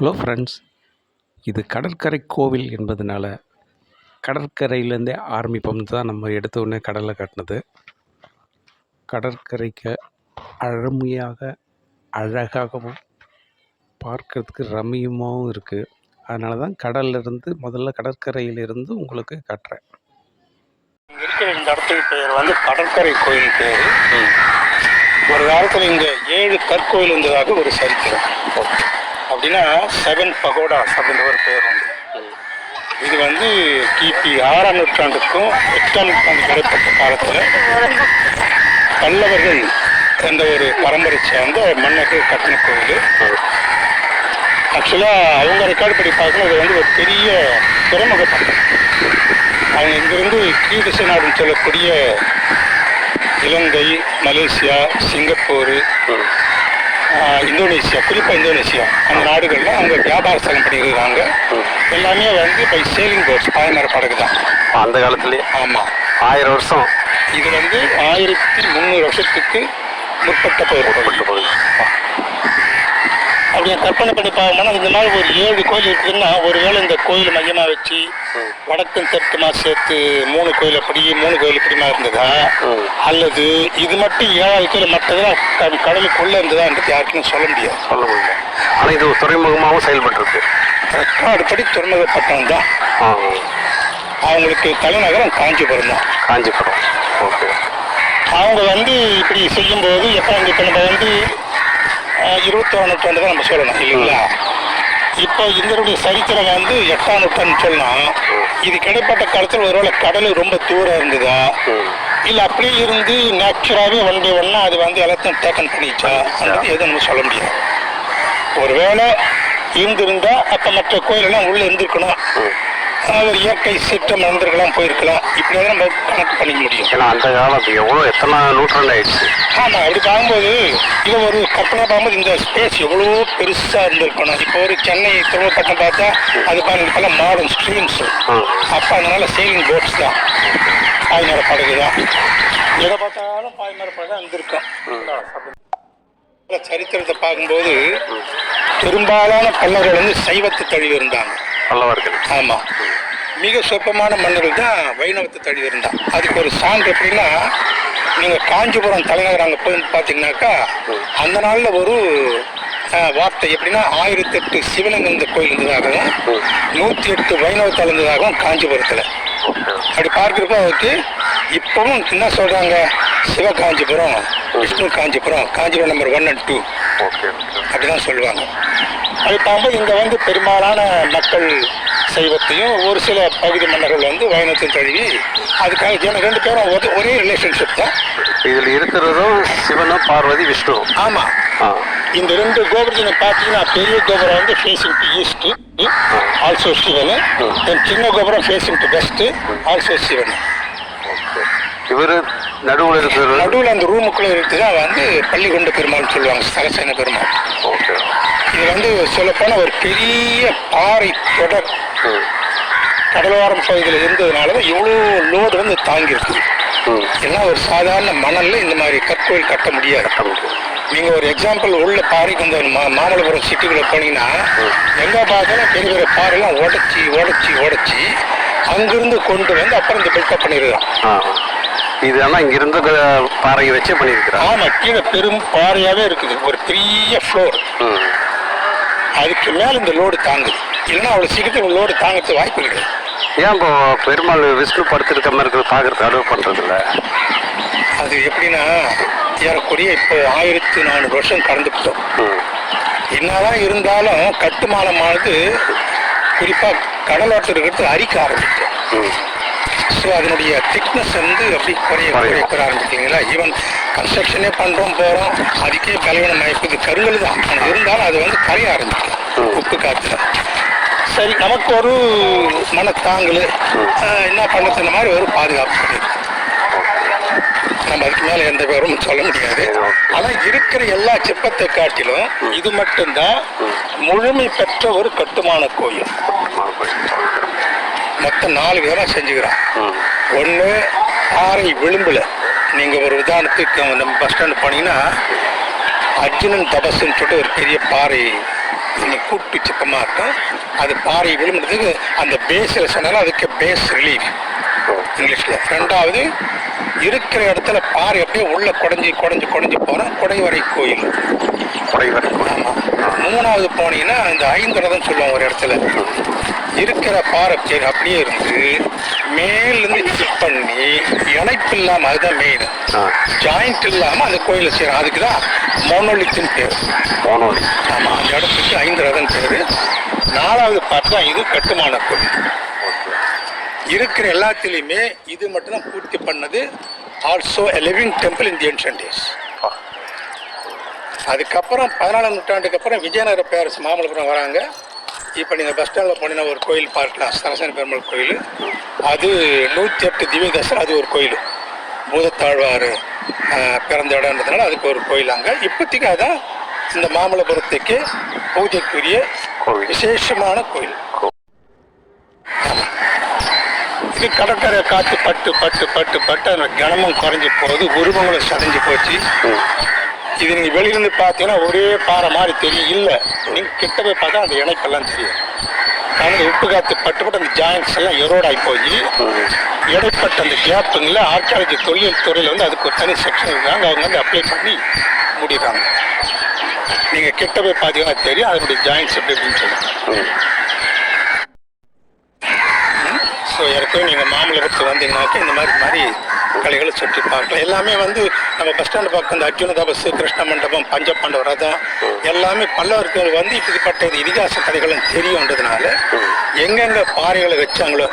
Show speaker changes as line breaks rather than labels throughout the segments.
Hello friends இது கடற்கரை கோவில் என்பதனால கடற்கரையிலேருந்தே ஆரம்பிப்போம்னு தான் நம்ம எடுத்த உடனே கடலை காட்டினது. கடற்கரைக்கு அருமையாக அழகாகவும் பார்க்கறதுக்கு ரம்மியமாகவும் இருக்குது அதனால தான் கடல்ல இருந்து முதல்ல கடற்கரையிலிருந்து உங்களுக்கு காட்டுறேன்.
இங்க இருக்கிற இந்த இடத்துக்கு பேர் வந்து கடற்கரை கோயில் பேர். ஒரு காலத்தில் இங்க ஏழு கற்கோயில் இருந்ததாக ஒரு சரித்திரம். அப்படின்னா செவன் பகோடாஸ் அப்படின்ற ஒரு பேர் உண்டு. இது வந்து கிபி ஆறாம் நூற்றாண்டுக்கும் எட்டாம் நூற்றாண்டு கிடைப்பட்ட காலத்தில் பல்லவர்கள் என்ற ஒரு பரம்பரை சேர்ந்த மன்னர்கள் கட்டின கோயில். ஆக்சுவலாக அவங்க ரெக்கார்டு படி பார்க்கணும் இது வந்து ஒரு பெரிய துறைமுக அவங்க இங்கிருந்து கீழ் நாடுன்னு சொல்லக்கூடிய இலங்கை மலேசியா சிங்கப்பூர் ஆஹ், இந்தோனேசியா குறிப்பாக இந்தோனேசியா அந்த நாடுகளில் அவங்க வியாபார ஸ்தலம் பண்ணியிருக்காங்க. எல்லாமே வந்து பை சேலிங் போட்ஸ் பாய்மர படகு தான்
அந்த காலத்துலயே
ஆமாம்
ஆயிரம் வருஷம்.
இது வந்து ஆயிரத்தி முந்நூறு வருஷத்துக்கு முற்பட்ட
போகுது.
அப்படியே கற்பனை பண்ணி பார்க்கணும்னா இந்த மாதிரி ஒரு ஏழு கோயில் இருக்குதுன்னா ஒருவேளை இந்த கோயில் மையமாக வச்சு வடக்கும் தெற்குமா சேர்த்து மூணு கோயில் அப்படி மூணு கோயில் இப்படிமா இருந்ததா. அல்லது இது மட்டும் ஏழாவது கோயில் மற்றதெல்லாம் கடலுக்குள்ள இருந்ததான்றது யாருக்குமே சொல்ல முடியாது.
சொல்ல முடியல. ஆனா இது துறைமுகமாகவும் செயல்பட்டு இருக்கு
ரெக்கார்டு படி துறைமுகப்பட்டம் தான் அவங்களுக்கு தலைநகரம் காஞ்சிபுரம் தான்.
காஞ்சிபுரம். ஓகே.
அவங்க வந்து இப்படி செய்யும்போது எப்போ வந்து இப்போ நம்ம வந்து இருபத்தோரு நூற்றாண்டு தான் நம்ம சொல்லணும் இல்லைங்களா? இப்போ இதனுடைய சரித்திரம் வந்து எட்டாம் நூற்றாண்டு சொல்லலாம். இது கிடைப்பட்ட காலத்தில் ஒருவேளை கடல் ரொம்ப தூரம் இருந்ததா? இல்லை அப்படியே இருந்து நேச்சுராகவே ஒன் பை ஒன்னா அது வந்து எல்லாத்தையும் டேக்கன் பண்ணிச்சா? எதுவும் நம்ம சொல்ல முடியாது. ஒருவேளை இருந்திருந்தா அப்போ மற்ற கோயிலெல்லாம் உள்ளே இருந்திருக்கணும். அஹ் ஒரு இயற்கை சீற்றம் நடந்திருக்கலாம் போயிருக்கலாம். இப்படி தான் நம்ம கணக்கு பண்ணிக்க முடியும்.
ஏன்னா அந்த காலம் எவ்வளோ எத்தனை நூற்றாண்டு ஆயிடுச்சு?
ஆமாம் அப்படி பார்க்கும்போது இது ஒரு கற்பனை பார்க்கும்போது இந்த ஸ்பேஸ் எவ்வளோ பெருசாக இருந்திருக்கணும். இப்போ ஒரு சென்னை துறைமுகப்பட்டம் பார்த்தா அது பாருங்க இப்போல்லாம் மாடர்ன் ஸ்ட்ரீம்ஸ். அப்போ அதனால சேலிங் போட்ஸ் தான். பாய்மர படகு தான். எதை பார்த்தாலும் பாய்மர படகு தான் இருந்திருக்கும் சரித்திரத்தை பார்க்கும்போது பெரும்பாலான பல்லவர்கள் வந்து சைவத்தை தழுவி இருந்தாங்க.
பல்லவர்கள்.
ஆமாம் மிக சொற்பமான மன்னர்கள் தான் வைணவத்தை தழுவி இருந்தான் அதுக்கு ஒரு சான்று எப்படின்னா நீங்கள் காஞ்சிபுரம் தலைநகர் அங்கே போய் பார்த்தீங்கன்னாக்கா அந்த நாளில் ஒரு வார்த்தை எப்படின்னா ஆயிரத்தி எட்டு சிவலிங்கம் இந்த கோயில் இருந்ததாகவும் நூற்றி எட்டு வைணவத்தால் இருந்ததாகவும் காஞ்சிபுரத்தில். அப்படி பார்க்குறப்போ அதுக்கு இப்போவும் என்ன சொல்கிறாங்க Siva Kanchipuram Vishnu Kanchipuram Kanchipuram number one and two அப்படிதான் சொல்லுவாங்க. அது பார்க்கும்போது இங்கே வந்து பெரும்பாலான மக்கள் சைவத்தையும் ஒரு சில பகுதி மன்னர்கள் வந்து வைணவத்தையும் தழுவி அதுக்காக ஜன ரெண்டு பேரும் ஒரே- ஒரே ரிலேஷன்ஷிப் தான்.
இதில் இருக்கிறதும் சிவனும் பார்வதி விஷ்ணு.
ஆமாம் இந்த ரெண்டு கோபுரத்தை பார்த்தீங்கன்னா பெரிய கோபுரம் வந்து facing to east also Sivan. Then சின்ன கோபுரம் facing to west also Sivan.
Okay. இவர் நடுவில் இருக்கிறது?
நடுவில் அந்த ரூமுக்குள்ளே இருக்குது தான் வந்து பள்ளிகொண்ட பெருமாள்னு சொல்லுவாங்க ஸ்தலசேன பெருமாள்.
ஓகே.
இது வந்து சொல்லப்போனால் ஒரு பெரிய பாறை தொடர் கடலோரம் பகுதியில் இருந்ததுனால தான் இவ்வளோ லோடு வந்து தாங்கியிருக்கு. எல்லாம் ஒரு சாதாரண மணல்ல இந்த மாதிரி கற்கோயில் கட்ட முடியாது. நீங்கள் ஒரு எக்ஸாம்பிள் உள்ள பாறைக்கு இந்த மா மாமல்லபுரம் சிட்டிக்குள்ளே போனீங்கன்னா எங்கே பார்த்தாலும் பெரிய பெரிய பாறைலாம் உடச்சி உடச்சி உடச்சி அங்கிருந்து கொண்டு வந்து அப்புறம் இந்த பில்டப் பண்ணிருக்கான்
ஆ. இது ஆனால் இங்கே இருந்த பாறையை வச்சே பண்ணியிருக்கிறான்
ஆமாம் கீழே பெரும் பாறையாகவே இருக்குது. ஒரு பெரிய ஃப்ளோர் அதுக்கு மேலே இந்த லோடு தாங்குது. இல்லைன்னா அவ்வளோ சீக்கிரத்தில் லோடு தாங்கிறதுக்கு வாய்ப்பு கிடையாது
ஏன் இப்போ பெருமாள் விஷ்ணு படுத்திருக்க மாதிரி இருக்கிறது பார்க்கறது அலோவ் பண்ணுறதில்ல
அது எப்படின்னா ஏறக்குறைய இப்போ ஆயிரத்தி நானூறு வருஷம் கடந்துவிட்டோம்
ம்.
என்னதான் இருந்தாலும் கட்டுமானமானது குறிப்பாக கடலோரத்தில் இருக்கிறது அரிக்க ஆரம்பிக்கும்
ம்.
ஸோ அதனுடைய திக்னஸ் வந்து அப்படி குறைய குறைய குறைய ஆரம்பிச்சிங்களா ஈவன் கன்ஸ்ட்ரக்ஷனே பண்ணுறோம் போகிறோம் அதுக்கே பலவீனம் ஆயிடுது கருங்கல் தான். ஆனால் இருந்தாலும் அது வந்து கரைய ஆரம்பிக்கும் உப்பு காற்றுல சரி நமக்கு ஒரு மனத்தாங்கல் என்ன பண்ணுறது இந்த மாதிரி ஒரு பாதுகாப்பு. நம்ம அதுக்கு மேலே எந்த விவரமும் சொல்ல முடியாது. ஆனால் இருக்கிற எல்லா சிற்பத்தை காட்டிலும் இது மட்டும்தான் முழுமை பெற்ற ஒரு கட்டுமான கோயில். மொத்தம் நாலு விதமாக செஞ்சுக்கிறான் ஒன்று பாறை விளிம்பில். நீங்கள் ஒரு உதாரணத்துக்கு நம்ம பஸ் ஸ்டாண்டு போனீங்கன்னா அர்ஜுனன் தபஸ்ன்னு சொல்லிட்டு ஒரு பெரிய பாறை நீங்கள் கூட்டு சிப்பமாக இருக்கும். அது பாறை விழும்புறதுக்கு அந்த பேஸில் சொன்னாலும் அதுக்கு பேஸ் ரிலீஃப் இங்கிலீஷில். ரெண்டாவது இருக்கிற இடத்துல பாறை அப்படியே உள்ளே குடஞ்சி குடஞ்சி குடஞ்சி போனால் குடைவரை கோயில்.
குறைவர்
ஆமாம் மூணாவது போனீங்கன்னா இந்த ஐந்து ரதம் சொல்லுவாங்க ஒரு இடத்துல. இருக்கிற பாறை சரி அப்படியே இருந்து மேலேருந்து சிப் பண்ணி இணைப்பு இல்லாமல் அதுதான் மெயின் ஜாயிண்ட் இல்லாமல் அந்த கோயிலை செய்யணும் அதுக்கு தான் மோனோலித்தின் பேர்.
போனோடி
ஆமாம் அந்த இடத்துக்கு ஐந்து ரதம் பேர். நாலாவது பார்ட் தான் இது கட்டுமான கோயில். இருக்கிற எல்லாத்துலேயுமே இது மட்டும்தான் பூர்த்தி பண்ணது. Also a living temple in the ancient days அதுக்கப்புறம் பதினாலாம் நூற்றாண்டுக்கு அப்புறம் விஜயநகர பேரரசு மாமல்லபுரம் வராங்க. இப்போ நீங்கள் பஸ் ஸ்டாண்டில் போனீங்கன்னா ஒரு கோயில் பார்க்கலாம் சரசன பெருமாள் கோயில். அது நூற்றி எட்டு திவ்ய தசம் அது ஒரு கோயில். பூதத்தாழ்வார் பிறந்த இடம்ன்றதுனால அதுக்கு ஒரு கோயில் அங்கே. இப்போதைக்கு அதான் இந்த மாமல்லபுரத்துக்கு பூஜைக்குரிய. விசேஷமான கோயில். இது கடற்கரை காற்று பட்டு பட்டு பட்டு பட்டு கனமும் குறைஞ்சி போகுது. உருவங்களும் சதைஞ்சு போச்சு. இது நீங்கள் வெளியிலேருந்து பார்த்தீங்கன்னா ஒரே பாறை மாதிரி தெரியும். இல்லை நீங்கள் கிட்ட போய் பார்த்தா அந்த இணைப்பெல்லாம் தெரியும். ஆனால் உப்பு காற்று பட்டு பட்டு அந்த ஜாயின்ஸ் எல்லாம் எரோட் ஆகி போய் இடைப்பட்ட அந்த கேப்புங்களில் ஆர்கியாலஜி தொழில் துறையில் வந்து அதுக்கு ஒரு தனி செக்ஷன் இருக்காங்க. அவங்க வந்து அப்ளை பண்ணி முடிகிறாங்க நீங்கள் கிட்ட போய் பார்த்தீங்கன்னா தெரியும் அதனுடைய ஜாயின்ஸ் எப்படி அப்படின்னு சொல்லுங்கள் ஏற்கனவே நீங்கள் மாமல்லபுரத்து வந்தீங்கன்னாக்க இந்த மாதிரி மாதிரி கலைகளை சுற்றி பார்க்கலாம் எல்லாமே வந்து நம்ம பஸ் ஸ்டாண்டு பக்கம் இந்த அர்ஜுனதா பஸ் கிருஷ்ண மண்டபம் பஞ்சபாண்டவ ரதம் எல்லாமே பல்லவர்கள் வந்து இப்படிப்பட்ட இது இதிகாச கதைகளும் தெரியுன்றதுனால எங்கெங்க பாறைகளை வச்சாங்களோ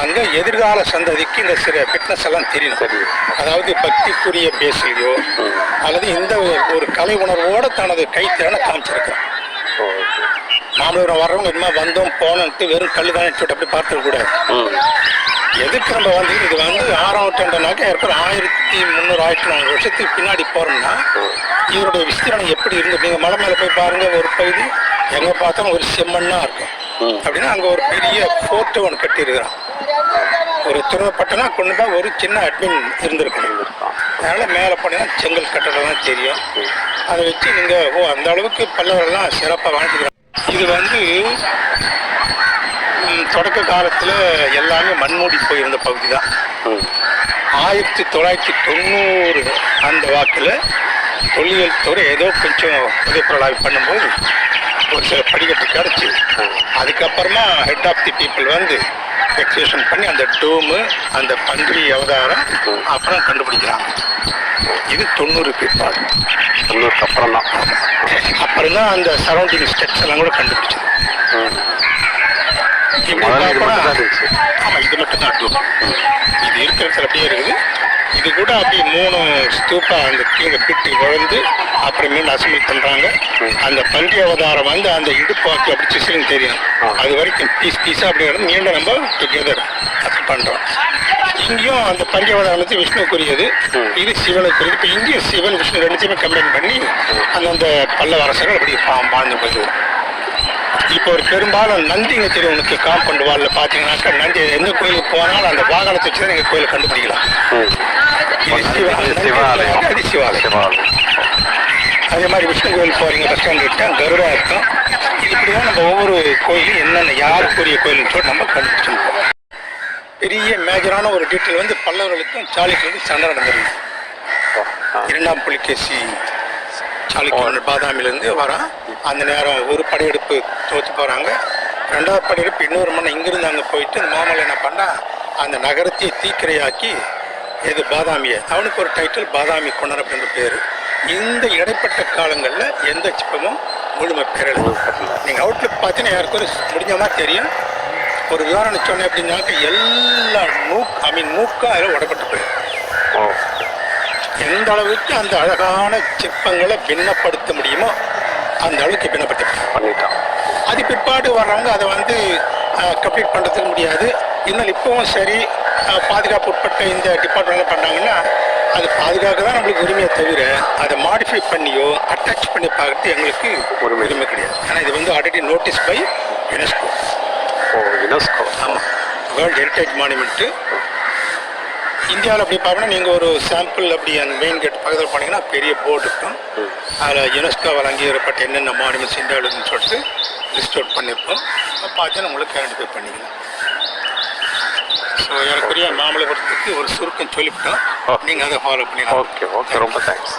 அங்கே எதிர்கால சந்ததிக்கு இந்த சில ஃபிட்னஸ் எல்லாம் தெரியும். அதாவது பக்திக்குரிய பேசலையோ அல்லது இந்த ஒரு கலை உணர்வோட தனது கைத்திறனை காமிச்சிருக்கிறான். மாமல்லபுரம் வர்றவங்க இனிமே வந்தோம் போனோன்ட்டு வெறும் கல்லு தானே சொல்லிட்டு அப்படி பார்த்துக்கூடாது. எதுக்கு நம்ம வந்து இது வந்து ஆறாம் நூற்றாண்டுனாக்க ஏற்கனவே ஆயிரத்தி முந்நூறு ஆயிரத்தி நானூறு வருஷத்துக்கு பின்னாடி போறோம்னா இதனுடைய விஸ்தீரணம் எப்படி இருந்து நீங்க மலை மேல போய் பாருங்க ஒரு பகுதி எங்க பார்த்தாலும் ஒரு செம்மண்ணா இருக்கும். அப்படின்னா அங்க ஒரு பெரிய போர்ட்டு ஒன்று கட்டியிருக்கிறான். ஒரு துறவப்பட்டனா கொண்டு தான் ஒரு சின்ன அட்மின் இருந்திருக்கணும். அதனால மேலே போனீங்கன்னா செங்கல் கட்டடம் தான் தெரியும். அதை வச்சு நீங்க ஓ அந்த அளவுக்கு பல்லவரெல்லாம் சிறப்பாக வாழ்ந்துக்கிறாங்க. இது வந்து தொடக்க காலத்துல எல்லாமே மண்மூடி போயிருந்த பகுதி தான். ஆயிரத்தி தொள்ளாயிரத்தி தொண்ணூறு அந்த வாக்கில் தொல்லியல் துறை ஏதோ கொஞ்சம் புதைப்பொருளாய்வு பண்ணும்போது ஒரு சில படிக்கட்டு கிடச்சி. அதுக்கப்புறமா ஹெட் ஆஃப் தி பீப்புள் வந்து எக்ஸிபிஷன் பண்ணி அந்த டோமு அந்த பன்றி அவதாரம் அப்புறம் கண்டுபிடிக்கிறாங்க. இது தொண்ணூறு பிற்பாடு
தொண்ணூறுக்கு அப்புறம் தான்
அப்புறம் தான் அந்த சரௌண்டிங் ஸ்டெப்ஸ் எல்லாம் கூட கண்டுபிடிச்சது.
ம்.
இப்படி
முதல்ல இது
பார்த்தோம்னா-
மட்டும் தான் இருந்துச்சு.
ஆமா இது மட்டும் தான் டூப் இது இருக்கிறதுல அப்படியே இருக்குது. இது கூட அப்படியே மூணு ஸ்தூப்பா அந்த கீழே பிட்டு குழந்து அப்புறம் மீண்டும் அசம்பிள் பண்றாங்க. அந்த பன்றி அவதாரம் வந்து அந்த இடுப்பு வாக்கு அப்படி சிசிலிங் தெரியும். அது வரைக்கும் பீஸ் பீஸா அப்படி மீண்டும் நம்ம டுகெதர் அது பண்றோம். இங்கேயும் அந்த வந்து விஷ்ணுக்குரியது இது சிவனுக்குரியது இப்போ இங்கேயும் சிவன் விஷ்ணு ரெண்டுத்தையுமே கம்பைன் பண்ணி அந்தந்த பல்ல அரசர்கள் அப்படி பா- வாழ்ந்து போகுது இப்போ ஒரு பெரும்பாலும் நந்திங்க தெரியும் உனக்கு காம்பவுண்ட் வாலில் பார்த்தீங்கன்னாக்கா நந்தி எந்த கோயிலுக்கு போனாலும் அந்த வாகனத்தை வச்சு தான் நீங்கள் கோயிலை கண்டுபிடிக்கலாம். அது சிவாலயம். அதே மாதிரி விஷ்ணு கோயில் போறீங்க பஸ் ஸ்டாண்ட் கிட்ட கருடா இருக்கும். இது இப்படி தான் நம்ம ஒவ்வொரு கோயிலும் என்னென்ன யாருக்குரிய கோயில்னு சொல்லி நம்ம கண்டுபிடிச்சிருக்கோம் பெரிய மேஜரான ஒரு டீட்டெயில் வந்து பல்லவர்களுக்கும் சாளுக்கியர்களுக்கும் சண்டை நடந்திருக்கு. இரண்டாம் புலிகேசி சாளுக்கியர்கள் பாதாமிலேருந்து வரான் அந்த நேரம் ஒரு படையெடுப்பு தோற்று போகிறாங்க ரெண்டாவது படையெடுப்பு இன்னொரு மணி இங்கிருந்து அங்கே போயிட்டு இந்த மாமல்ல என்ன பண்ணா அந்த நகரத்தை தீக்கிரையாக்கி இது பாதாமியை அவனுக்கு ஒரு டைட்டில் பாதாமி கொண்டர் அப்படின்ற பேர். இந்த இடைப்பட்ட காலங்களில் எந்த சிப்பமும் முழுமை பெறல. நீங்கள் அவுட்லுக் பார்த்தீங்கன்னா யாருக்கும் ஒரு தெரியும். ஒரு உதாரணம் சொன்னேன் அப்படின்னாக்க எல்லா மூக் ஐ மீன் மூக்கும் அதில் உடப்பட்டு போயிடும் எந்த அளவுக்கு அந்த அழகான சிற்பங்களை பின்னப்படுத்த முடியுமோ அந்த அளவுக்கு பின்னப்பட்டு
பண்ணிட்டான்
அது பிற்பாடு வர்றவங்க அதை வந்து கம்ப்ளீட் பண்ணுறதுக்கு முடியாது. இன்னும் இப்போவும் சரி பாதுகாப்பு உட்பட்ட இந்த டிபார்ட்மெண்ட்ல பண்ணாங்கன்னா அது பாதுகாக்க தான் நம்மளுக்கு உரிமையை தவிர அதை மாடிஃபை பண்ணியோ அட்டாச் பண்ணி பார்க்கறது எங்களுக்கு ஒரு உரிமை கிடையாது. ஆனால் இது வந்து already notice by UNESCO
oh UNESCO
ஆமாம் வேர்ல்டு ஹெரிட்டேஜ் மானுமெண்ட்டு இந்தியாவில் அப்படி பார்க்கணும் நீங்கள் ஒரு சாம்பிள் அப்படி அந்த மெயின் கேட் பக்கத்தில் போனீங்கன்னா பெரிய போர்டு இருக்கும். அதில் யுனெஸ்கோவால் அங்கீகரிக்கப்பட்ட என்னென்ன மாநிலம்ஸ் இந்தியாவில் இருக்குன்னு சொல்லிட்டு லிஸ்ட் அவுட் பண்ணியிருப்போம். அப்போ பார்த்து உங்களுக்கு ஐடென்டிஃபை பண்ணிக்கலாம். ஸோ ஏறக்குறைய மாமல்லபுரத்துக்கு ஒரு சுருக்கம் சொல்லிவிட்டோம். நீங்கள் அதை ஃபாலோ பண்ணிக்கலாம்
ஓகே ஓகே ரொம்ப தேங்க்ஸ்